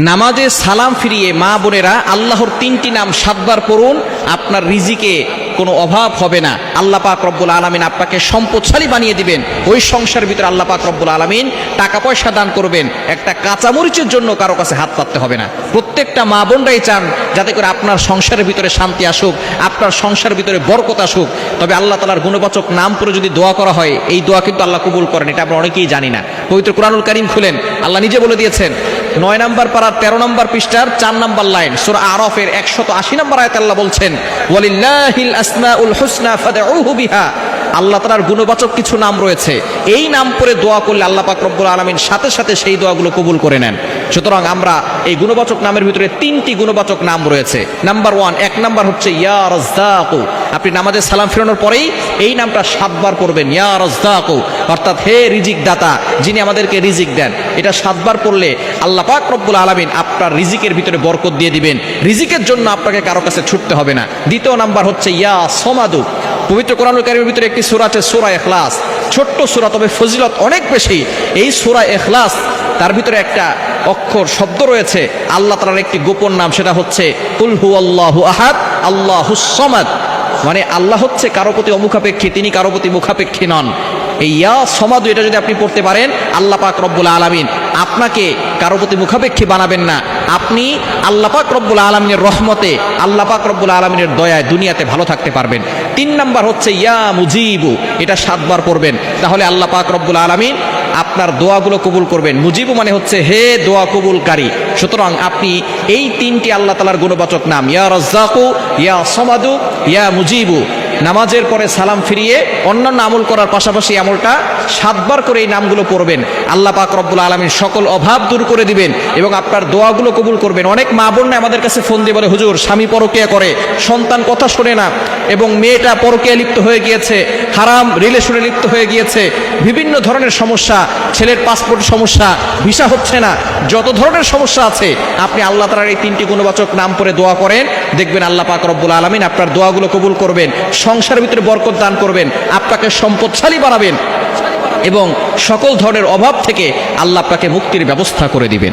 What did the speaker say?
নামাজে সালাম ফিরিয়ে মা বোনেরা আল্লাহর তিনটি নাম সাতবার পড়ুন, আপনার রিজিকে কোনো অভাব হবে না। আল্লাহ পাক রব্বুল আলমিন আপনাকে সম্পদশালী বানিয়ে দিবেন। ওই সংসারের ভিতরে আল্লাহ পাক রব্বুল আলমিন টাকা পয়সা দান করবেন। একটা কাঁচামরিচের জন্য কারও কাছে হাত পাততে হবে না। প্রত্যেকটা মা বোনরাই চান যাতে করে আপনার সংসারের ভিতরে শান্তি আসুক, আপনার সংসারের ভিতরে বরকত আসুক। তবে আল্লাহ তালার গুণবাচক নাম করে যদি দোয়া করা হয়, এই দোয়া কিন্তু আল্লাহ কবুল করেন, এটা আমরা অনেকেই জানি না। পবিত্র কোরআনুল করিম খুলেন, আল্লাহ নিজে বলে দিয়েছেন নয় নম্বর পাড়ার তেরো নম্বর পৃষ্ঠার চার নম্বর লাইন, সুর আরফের একশত আশি নম্বর আয়াত আল্লাহ বলছেন, ওয়ালিল্লাহিল আসমাউল হুসনা আল্লাহ তালার গুণবাচক কিছু নাম রয়েছে। এই নাম করে দোয়া করলে আল্লাহ পাক রব্বুল আলমিন সাথে সাথে সেই দোয়াগুলো কবুল করে নেন। সুতরাং আমরা এই গুণবাচক নামের ভিতরে তিনটি গুণবাচক নাম রয়েছে। নাম্বার ওয়ান, এক নাম্বার হচ্ছে ইয়া রাজ্জাকু। আপনি নামাজে সালাম ফেরানোর পরেই এই নামটা সাতবার পড়বেন, ইয়া রাজ্জাকু। অর্থাৎ হে রিজিক দাতা, যিনি আমাদেরকে রিজিক দেন। এটা সাতবার পড়লে আল্লাহ পাক রব্বুল আলমিন আপনার রিজিকের ভিতরে বরকত দিয়ে দিবেন। রিজিকের জন্য আপনাকে কারও কাছে ছুটতে হবে না। দ্বিতীয় নাম্বার হচ্ছে ইয়া সমাদু। পবিত্র কোরআনুল কারিমের ভিতরে একটি সূরা আছে সূরা এখলাস ছোট্ট সূরা, তবে ফজিলত অনেক বেশি। এই সূরা এখলাস তার ভিতরে একটা অক্ষর, শব্দ রয়েছে। আল্লাহ তাআলার একটি গোপন নাম, সেটা হচ্ছে কুল হু আল্লাহু আহাদ, আল্লাহুস সামাদ। মানে আল্লাহ হচ্ছে কারও প্রতি অমুখাপেক্ষী, তিনি কারও প্রতি মুখাপেক্ষী নন। এই ইয়া সমাদু এটা যদি আপনি পড়তে পারেন, আল্লাহ পাক রব্বুল আলামিন আপনাকে কারও প্রতি মুখাপেক্ষী বানাবেন না। আপনি আল্লাহ পাক রব্বুল আলমিনের রহমতে, আল্লাহ পাক রব্বুল আলমিনের দয়ায় দুনিয়াতে ভালো থাকতে পারবেন। তিন নাম্বার হচ্ছে, ইয়া মুজিবু এটা সাতবার পড়বেন। তাহলে আল্লাহ পাক রব্বুল আলমিন আপনার দোয়াগুলো কবুল করবেন। মুজিবু মানে হচ্ছে, হে দোয়া কবুলকারী সুতরাং আপনি এই তিনটি আল্লাহ তালার গুণবাচক নাম, ইয়া রজ্জাকু ইয়া সমাদু ইয়া মুজিবু নামাজের পরে সালাম ফিরিয়ে অন্যান্য আমল করার পাশাপাশি আমলটা সাতবার করে এই নামগুলো পড়বেন। আল্লাহ পাক রব্বুল আলমীর সকল অভাব দূর করে দিবেন এবং আপনার দোয়াগুলো কবুল করবেন। অনেক মা বোন আমাদের কাছে ফোন দিয়ে বলে, হুজুর, স্বামী পরকিয়া করে, সন্তান কথা শোনে না এবং মেয়েটা পরকিয়া লিপ্ত হয়ে গিয়েছে, হারাম রিলেশনে লিপ্ত হয়ে গিয়েছে, বিভিন্ন ধরনের সমস্যা, ছেলের পাসপোর্ট সমস্যা, ভিসা হচ্ছে না, যত ধরনের সমস্যা আছে, আপনি আল্লাহ তালার এই তিনটি গুণবাচক নাম করে দোয়া করেন। দেখবেন আল্লাহ পাক রব্বুল আলমিন আপনার দোয়াগুলো কবুল করবেন। সংসারের ভিতরে বরকত দান করবেন, আপনাকে সম্পদশালী বানাবেন এবং সকল ধরনের অভাব থেকে আল্লাহ আপনাকে মুক্তির ব্যবস্থা করে দিবেন।